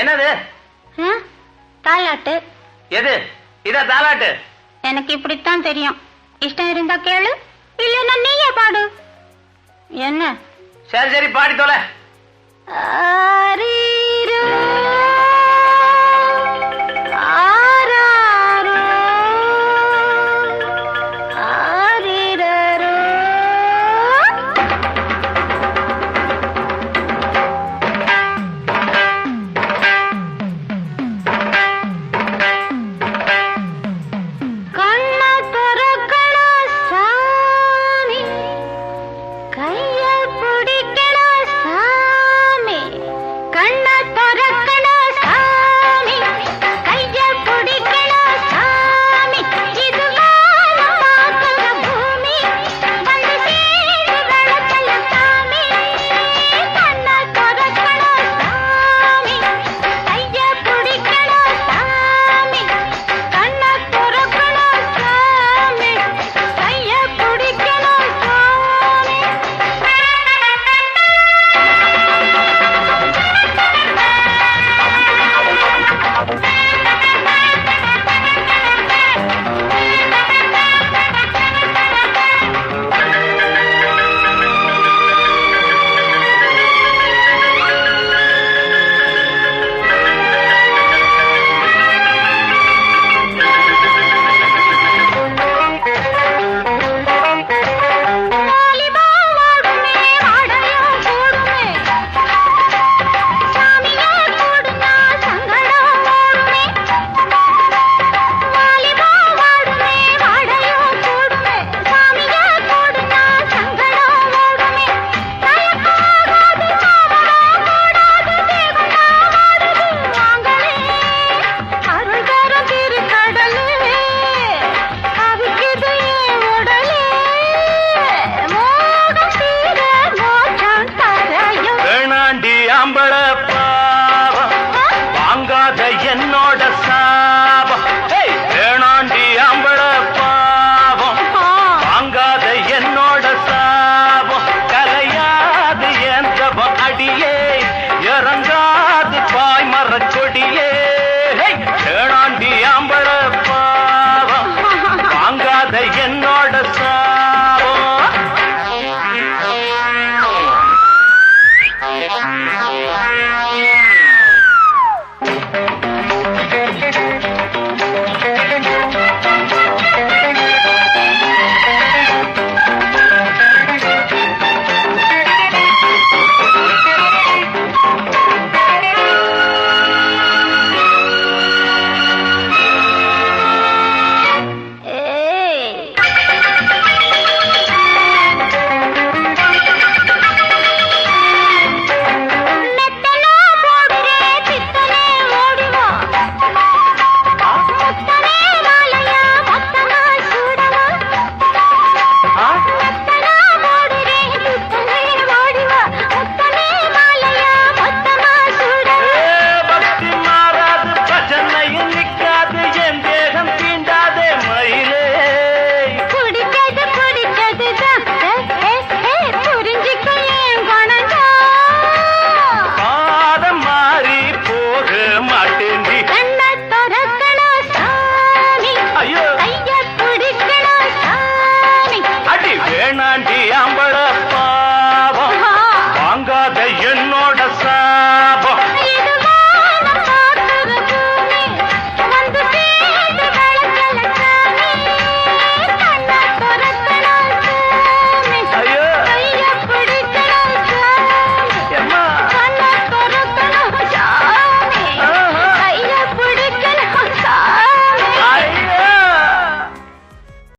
என்னது? தாலாட்டு எது? இத தாலாட்டு? எனக்கு இப்படித்தான் தெரியும். இஷ்டம் இருந்தா கேளு இல்லன்னா நீயே பாடு. என்ன? சரி சரி பாடி தொலை. ஆரீ